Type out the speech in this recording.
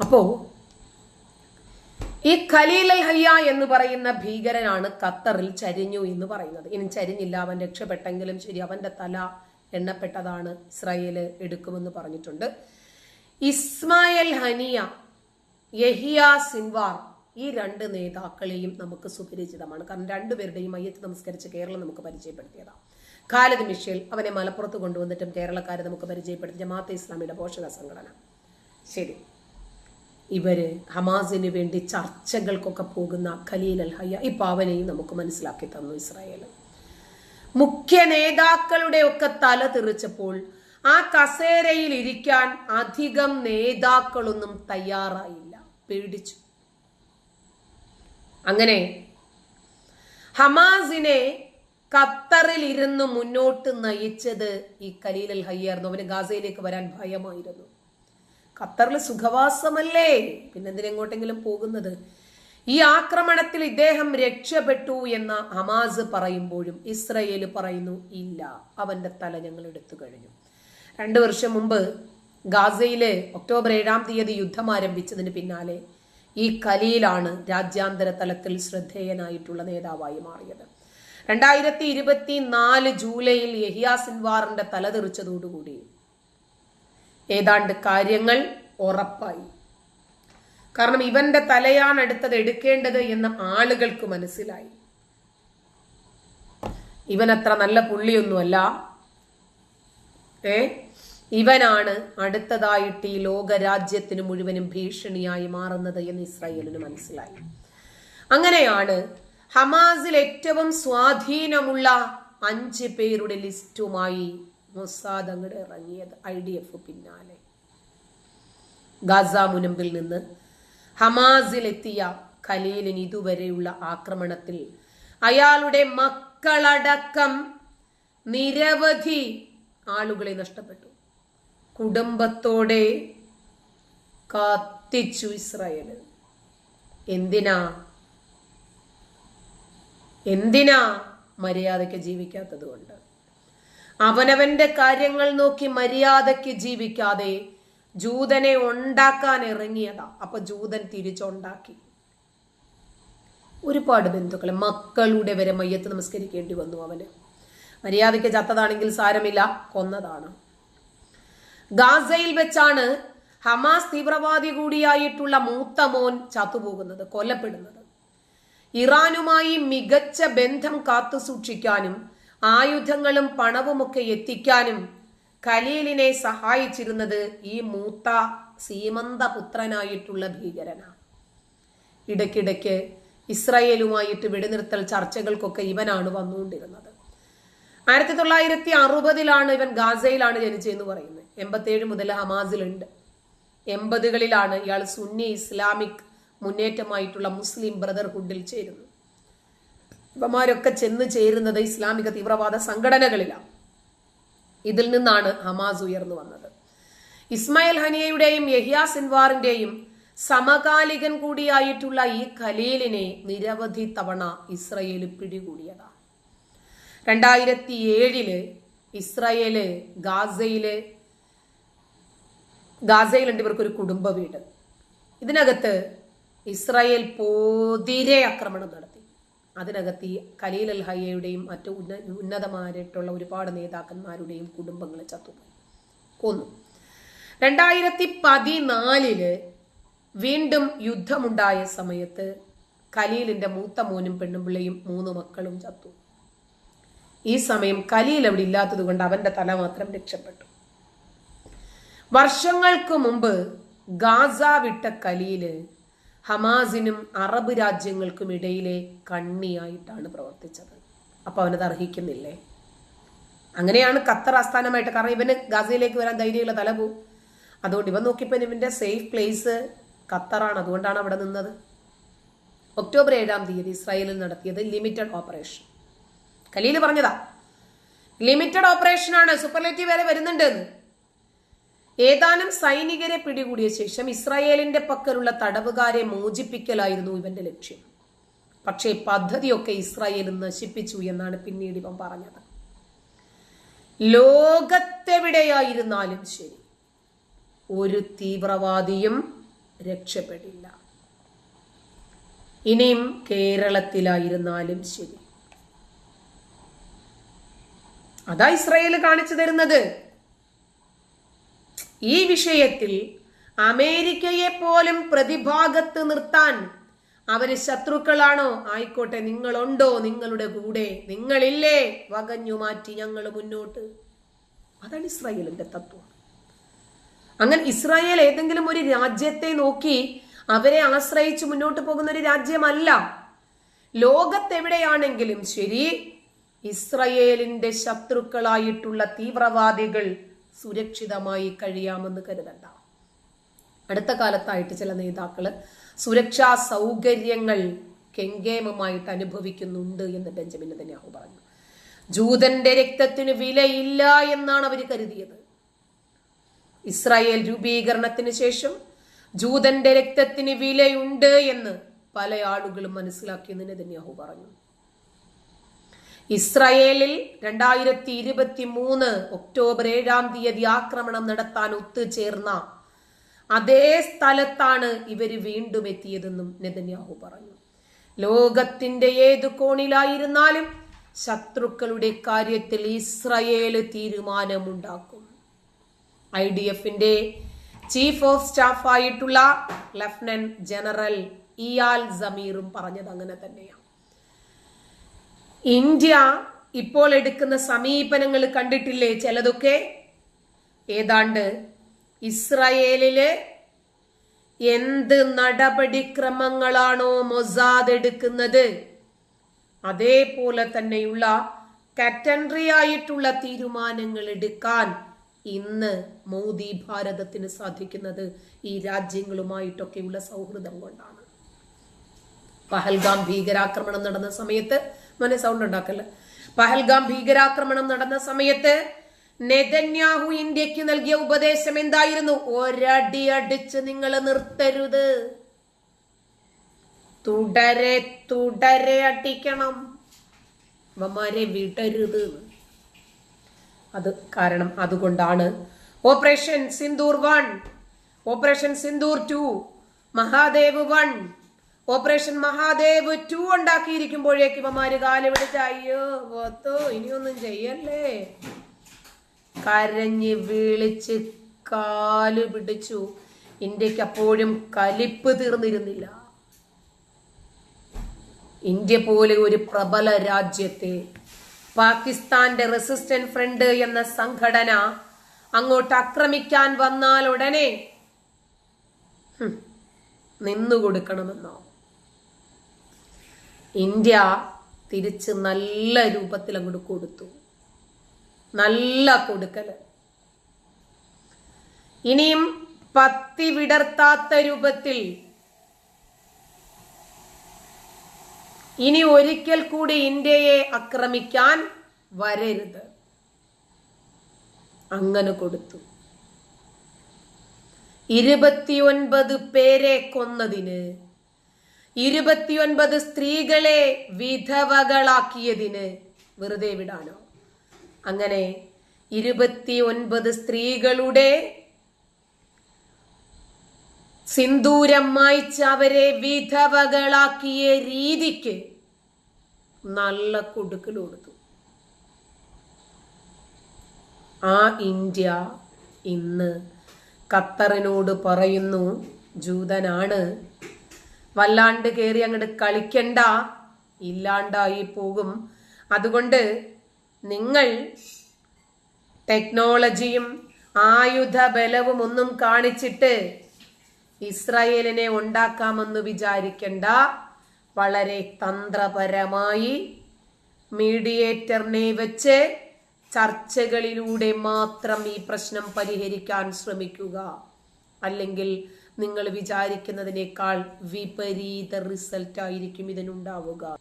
അപ്പോ ഈ ഖലീൽ അൽ ഹയ്യ എന്ന് പറയുന്ന ഭീകരനാണ് ഖത്തറിൽ ചരിഞ്ഞു എന്ന് പറയുന്നത്. ഇനി ചരിഞ്ഞില്ല അവൻ രക്ഷപ്പെട്ടെങ്കിലും ശരി അവന്റെ തല എണ്ണപ്പെട്ടതാണ് ഇസ്രായേൽ എടുക്കുമെന്ന് പറഞ്ഞിട്ടുണ്ട്. ഇസ്മായിൽ ഹനിയ യഹിയ സിൻവാർ ഈ രണ്ട് നേതാക്കളെയും നമുക്ക് സുപരിചിതമാണ്. കാരണം രണ്ടുപേരുടെയും മയ്യത്ത് നമസ്കരിച്ച് കേരളം നമുക്ക് പരിചയപ്പെടുത്തിയതാണ് ഖാലിദ് മിഷേൽ അവനെ മലപ്പുറത്ത് കൊണ്ടുവന്നിട്ടും കേരളക്കാരെ നമുക്ക് പരിചയപ്പെടുത്തി. ജമാഅത്തെ ഇസ്ലാമിയുടെ പോഷക സംഘടന. ശരി. ഇവർ ഹമാസിന് വേണ്ടി ചർച്ചകൾക്കൊക്കെ പോകുന്ന ഖലീൽ അൽ ഹയ്യ ഈ പാവനെയും നമുക്ക് മനസ്സിലാക്കി തന്നു ഇസ്രായേൽ മുഖ്യ നേതാക്കളുടെ ഒക്കെ തല തെറിച്ചപ്പോൾ ആ കസേരയിൽ ഇരിക്കാൻ അധികം നേതാക്കളൊന്നും തയ്യാറായില്ല. പേടിച്ചു. അങ്ങനെ ഹമാസിനെ ഖത്തറിൽ ഇരുന്ന് മുന്നോട്ട് നയിച്ചത് ഈ ഖലീൽ അൽ ഹയ്യായിരുന്നു അവന് ഗാസയിലേക്ക് വരാൻ ഭയമായിരുന്നു. ഖത്തറിൽ സുഖവാസമല്ലേ? പിന്നെ എന്തിനെങ്ങോട്ടെങ്കിലും പോകുന്നത്? ഈ ആക്രമണത്തിൽ ഇദ്ദേഹം രക്ഷപ്പെട്ടു എന്ന ഹമാസ് പറയുമ്പോഴും ഇസ്രയേൽ പറയുന്നു ഇല്ല അവന്റെ തല ഞങ്ങൾ എടുത്തു കഴിഞ്ഞു. രണ്ടു വർഷം മുമ്പ് ഗാസയിൽ ഒക്ടോബർ ഏഴാം തീയതി യുദ്ധം ആരംഭിച്ചതിന് പിന്നാലെ ഈ കലയിലാണ് രാജ്യാന്തര തലത്തിൽ ശ്രദ്ധേയനായിട്ടുള്ള നേതാവായി മാറിയത്. രണ്ടായിരത്തി ഇരുപത്തി നാല് ജൂലൈയിൽ യഹിയ സിൻവാറിന്റെ തല തെറിച്ചതോടുകൂടി ഏതാണ്ട് കാര്യങ്ങൾ ഉറപ്പായി. കാരണം ഇവന്റെ തലയാണ് അടുത്തത് എടുക്കേണ്ടത് എന്ന് ആളുകൾക്ക് മനസ്സിലായി. ഇവൻ അത്ര നല്ല പുള്ളിയൊന്നുമല്ല. ഏ? ഇവനാണ് അടുത്തതായിട്ട് ഈ ലോകരാജ്യത്തിന് മുഴുവനും ഭീഷണിയായി മാറുന്നത് എന്ന് ഇസ്രായേലിന് മനസ്സിലായി. അങ്ങനെയാണ് ഹമാസിൽ ഏറ്റവും സ്വാധീനമുള്ള അഞ്ച് പേരുടെ ലിസ്റ്റുമായി മൊസാദ് അങ്ങോട്ട് ഇറങ്ങിയത് ഐ ഡി എഫ് പിന്നാലെ. ഗാസ മുനമ്പിൽ നിന്ന് ഹമാസിലെത്തിയ ഖലീലിന് ഇതുവരെയുള്ള ആക്രമണത്തിൽ അയാളുടെ മക്കളടക്കം നിരവധി ആളുകളെ നഷ്ടപ്പെട്ടു. കുടുംബത്തോടെ കാത്തിച്ചു ഇസ്രായേൽ. എന്തിനാ? എന്തിനാ മര്യാദയ്ക്ക് ജീവിക്കാത്തത് കൊണ്ട്? അവനവന്റെ കാര്യങ്ങൾ നോക്കി മര്യാദയ്ക്ക് ജീവിക്കാതെ ജൂതനെ ഉണ്ടാക്കാൻ ഇറങ്ങിയതാ. അപ്പൊ ജൂതൻ തിരിച്ചുണ്ടാക്കി. ഒരുപാട് ബന്ധുക്കളെ മക്കളുടെ വരെ മയ്യത്ത് നമസ്കരിക്കേണ്ടി വന്നു അവന്. മര്യാദയ്ക്ക് ചത്തതാണെങ്കിൽ സാരമില്ല കൊന്നതാണ്. ഗാസയിൽ വെച്ചാണ് ഹമാസ് തീവ്രവാദി കൂടിയായിട്ടുള്ള മൂത്ത മോൻ ചത്തുപോകുന്നത് കൊല്ലപ്പെടുന്നത്. ഇറാനുമായി മികച്ച ബന്ധം കാത്തു സൂക്ഷിക്കാനും ആയുധങ്ങളും പണവുമൊക്കെ എത്തിക്കാനും ഖലീലിനെ സഹായിച്ചിരുന്നത് ഈ മൂത്ത സീമന്ത പുത്രനായിട്ടുള്ള ഭീകരനാണ് ഇടയ്ക്കിടയ്ക്ക് ഇസ്രയേലുമായിട്ട് വെടിനിർത്തൽ ചർച്ചകൾക്കൊക്കെ ഇവനാണ് വന്നുകൊണ്ടിരുന്നത്. ആയിരത്തി തൊള്ളായിരത്തി അറുപതിലാണ് ഇവൻ ഗാസയിലാണ് ജനിച്ചതെന്ന് പറയുന്നത്. എൺപത്തേഴ് മുതൽ ഹമാസിലുണ്ട്. എൺപതുകളിലാണ് ഇയാൾ സുന്നി ഇസ്ലാമിക് മുന്നേറ്റമായിട്ടുള്ള മുസ്ലിം ബ്രദർഹുഡിൽ ചേരുന്നു ഇവമാരൊക്കെ ചെന്ന് ചേരുന്നത് ഇസ്ലാമിക തീവ്രവാദ സംഘടനകളിലാണ് ഇതിൽ നിന്നാണ് ഹമാസ് ഉയർന്നു വന്നത്. ഇസ്മായിൽ ഹനിയയുടെയും യഹിയ സിൻവാറിന്റെയും സമകാലികൻ കൂടിയായിട്ടുള്ള ഈ ഖലീലിനെ നിരവധി തവണ ഇസ്രയേൽ പിടികൂടിയതാണ് രണ്ടായിരത്തി ഏഴിൽ ഇസ്രയേൽ ഗാസയിൽ ഗാസയിലുണ്ട് ഇവർക്കൊരു കുടുംബ വീട്. ഇതിനകത്ത് ഇസ്രയേൽ പോതിരെ ആക്രമണം നടത്തി. അതിനകത്ത് ഈ ഖലീൽ അൽ ഹയ്യയുടെയും മറ്റു ഉന്ന ഒരുപാട് നേതാക്കന്മാരുടെയും കുടുംബങ്ങൾ ചത്തുപോയി. കൊന്നു. രണ്ടായിരത്തി പതിനാലിൽ വീണ്ടും യുദ്ധമുണ്ടായ സമയത്ത് കലീലിന്റെ മൂത്ത മോനും പെണ്ണുപിള്ളയും മൂന്ന് മക്കളും ചത്തു. ഈ സമയം കലീൽ അവിടെ ഇല്ലാത്തത് കൊണ്ട് അവന്റെ തല മാത്രം രക്ഷപ്പെട്ടു. വർഷങ്ങൾക്ക് മുമ്പ് ഗാസ വിട്ട ഖലീൽ ഹമാസിനും അറബ് രാജ്യങ്ങൾക്കും ഇടയിലെ കണ്ണിയായിട്ടാണ് പ്രവർത്തിച്ചത്. അപ്പൊ അവനത് അർഹിക്കുന്നില്ലേ? അങ്ങനെയാണ് ഖത്തർ ആസ്ഥാനമായിട്ട് കാരണം ഇവന് ഗാസയിലേക്ക് വരാൻ ധൈര്യമുള്ള തല പോവും അതുകൊണ്ട് ഇവ നോക്കിയപ്പോൾ ഇവന്റെ സേഫ് പ്ലേസ് ഖത്തറാണ്. അതുകൊണ്ടാണ് അവിടെ നിന്നത്. ഒക്ടോബർ ഏഴാം തീയതി ഇസ്രായേലിൽ നടത്തിയത് ലിമിറ്റഡ് ഓപ്പറേഷൻ ഖലീൽ പറഞ്ഞതാ ലിമിറ്റഡ് ഓപ്പറേഷൻ ആണ്. സൂപ്പർലേറ്റീവ് വരെ വരുന്നുണ്ട് ഏതാനും സൈനികരെ പിടികൂടിയ ശേഷം ഇസ്രായേലിന്റെ പക്കലുള്ള തടവുകാരെ മോചിപ്പിക്കലായിരുന്നു ഇവന്റെ ലക്ഷ്യം. പക്ഷേ പദ്ധതിയൊക്കെ ഇസ്രായേൽ നശിപ്പിച്ചു എന്നാണ് പിന്നീട് ഇവൻ പറഞ്ഞത്. ലോകത്തെവിടെയായിരുന്നാലും ശരി ഒരു തീവ്രവാദിയും രക്ഷപ്പെടില്ല. ഇനിയും കേരളത്തിലായിരുന്നാലും ശരി. അതാ ഇസ്രായേൽ കാണിച്ചു തരുന്നത്. ഈ വിഷയത്തിൽ അമേരിക്കയെ പോലും പ്രതിഭാഗത്ത് നിർത്താൻ അവർ ശത്രുക്കളാണോ? ആയിക്കോട്ടെ നിങ്ങളുണ്ടോ? നിങ്ങളുടെ കൂടെ? നിങ്ങളില്ലേ? വകഞ്ഞു മാറ്റി ഞങ്ങൾ മുന്നോട്ട്. അതാണ് ഇസ്രായേലിന്റെ തത്വം. അങ്ങനെ ഇസ്രായേൽ ഏതെങ്കിലും ഒരു രാജ്യത്തെ നോക്കി അവരെ ആശ്രയിച്ച് മുന്നോട്ട് പോകുന്ന ഒരു രാജ്യമല്ല. ലോകത്തെവിടെയാണെങ്കിലും ശരി ഇസ്രയേലിന്റെ ശത്രുക്കളായിട്ടുള്ള തീവ്രവാദികൾ സുരക്ഷിതമായി കഴിയാമെന്ന് കരുതണ്ട. അടുത്ത കാലത്തായിട്ട് ചില നേതാക്കൾ സുരക്ഷാ സൗകര്യങ്ങൾ കെങ്കേമമായിട്ട് അനുഭവിക്കുന്നുണ്ട് എന്ന് ബെഞ്ചമിൻ നെതന്യാഹു പറഞ്ഞു. ജൂതന്റെ രക്തത്തിന് വിലയില്ല എന്നാണ് അവർ കരുതിയത്. ഇസ്രായേൽ രൂപീകരണത്തിന് ശേഷം ജൂതന്റെ രക്തത്തിന് വിലയുണ്ട് എന്ന് പല ആളുകളും മനസ്സിലാക്കിയെന്ന് നെതന്യാഹു പറഞ്ഞു. ഇസ്രായേലിൽ രണ്ടായിരത്തി ഇരുപത്തി മൂന്ന് ഒക്ടോബർ ഏഴാം തീയതി ആക്രമണം നടത്താൻ ഒത്തുചേർന്ന അതേ സ്ഥലത്താണ് ഇവർ വീണ്ടും എത്തിയതെന്നും നെതന്യാഹു പറഞ്ഞു. ലോകത്തിന്റെ ഏത് കോണിലായിരുന്നാലും ശത്രുക്കളുടെ കാര്യത്തിൽ ഇസ്രയേൽ തീരുമാനമുണ്ടാക്കും. ഐ ഡി എഫിന്റെ ചീഫ് ഓഫ് സ്റ്റാഫ് ആയിട്ടുള്ള ലഫ്റ്റനന്റ് ജനറൽ ഇയാൽ സമീറും പറഞ്ഞത് അങ്ങനെ തന്നെയാണ്. ഇന്ത്യ ഇപ്പോൾ എടുക്കുന്ന സമീപനങ്ങൾ കണ്ടിട്ടില്ലേ ചിലതൊക്കെ? ഏതാണ്ട് ഇസ്രയേലിൽ എന്ത് നടപടിക്രമങ്ങളാണോ മൊസാദ് എടുക്കുന്നത്? അതേപോലെ തന്നെയുള്ള കാറ്റൻറി ആയിട്ടുള്ള തീരുമാനങ്ങൾ എടുക്കാൻ ഇന്ന് മോദി ഭാരതത്തിന് സാധിക്കുന്നത് ഈ രാജ്യങ്ങളുമായിട്ടൊക്കെയുള്ള സൗഹൃദം കൊണ്ടാണ്. പഹൽഗാം ഭീകരാക്രമണം നടന്ന സമയത്ത് മോനെ സൗണ്ട് ഉണ്ടാക്കല്ല? പഹൽഗാം ഭീകരാക്രമണം നടന്ന സമയത്ത് നെതന്യാഹു ഇന്ത്യയ്ക്ക് നൽകിയ ഉപദേശം എന്തായിരുന്നു? ഒരടി അടിച്ച് നിങ്ങൾ നിർത്തരുത്. തുടരെ തുടരെ അടിക്കണം. വമാരെ വിടരുത്. അത് കാരണം അതുകൊണ്ടാണ് operation Sindoor one operation Sindoor two Mahadev one operation Mahadev two ഉണ്ടാക്കിയിരിക്കുമ്പോഴേക്ക് ഇവന്മാര് കാൽ പിടിച്ച അയ്യോ ഇനിയൊന്നും ചെയ്യല്ലേ? കരഞ്ഞ് വിളിച്ച് കാൽ പിടിച്ചു. ഇന്ത്യയ്ക്ക് അപ്പോഴും കലിപ്പ് തീർന്നിരുന്നില്ല. ഇന്ത്യ പോലെ ഒരു പ്രബല രാജ്യത്തെ പാകിസ്ഥാന്റെ റെസിസ്റ്റന്റ് ഫ്രണ്ട് എന്ന സംഘടന അങ്ങോട്ട് ആക്രമിക്കാൻ വന്നാൽ ഉടനെ നിന്നുകൊടുക്കണമെന്നോ? നിന്നു കൊടുക്കണമെന്നോ ഇന്ത്യ തിരിച്ച് നല്ല രൂപത്തിൽ അങ്ങോട്ട് കൊടുത്തു. നല്ല കൊടുക്കൽ ഇനിയും പത്തി വിടർത്താത്ത രൂപത്തിൽ ഇനി ഒരിക്കൽ കൂടി ഇന്ത്യയെ ആക്രമിക്കാൻ വരരുത്. അങ്ങനെ കൊടുത്തു. ഇരുപത്തിയൊൻപത് പേരെ കൊന്നതിന് ഇരുപത്തിയൊൻപത് സ്ത്രീകളെ വിധവകളാക്കിയതിന് വെറുതെ വിടാനോ? അങ്ങനെ ഇരുപത്തിയൊൻപത് സ്ത്രീകളുടെ സിന്ദൂരം മായ്ച്ച് അവരെ വിധവകളാക്കിയ രീതിക്ക് നല്ല കൊടുക്കൽ കൊടുത്തു. ആ ഇന്ത്യ ഇന്ന് ഖത്തറിനോട് പറയുന്നു ജൂതനാണ് വല്ലാണ്ട് കയറി അങ്ങോട്ട് കളിക്കണ്ട. ഇല്ലാണ്ടായി പോകും. അതുകൊണ്ട് നിങ്ങൾ ടെക്നോളജിയും ആയുധ ബലവും ഒന്നും കാണിച്ചിട്ട് ഇസ്രായേലിനെ ഉണ്ടാക്കാമെന്ന് വിചാരിക്കണ്ട. വളരെ തന്ത്രപരമായി മീഡിയേറ്ററിനെ വെച്ച് ചർച്ചകളിലൂടെ മാത്രം ഈ പ്രശ്നം പരിഹരിക്കാൻ ശ്രമിക്കുക. അല്ലെങ്കിൽ നിങ്ങൾ വിചാരിക്കുന്നതിനേക്കാൾ വിപരീത റിസൾട്ട് ആയിരിക്കും ഇതിനുണ്ടാവുക.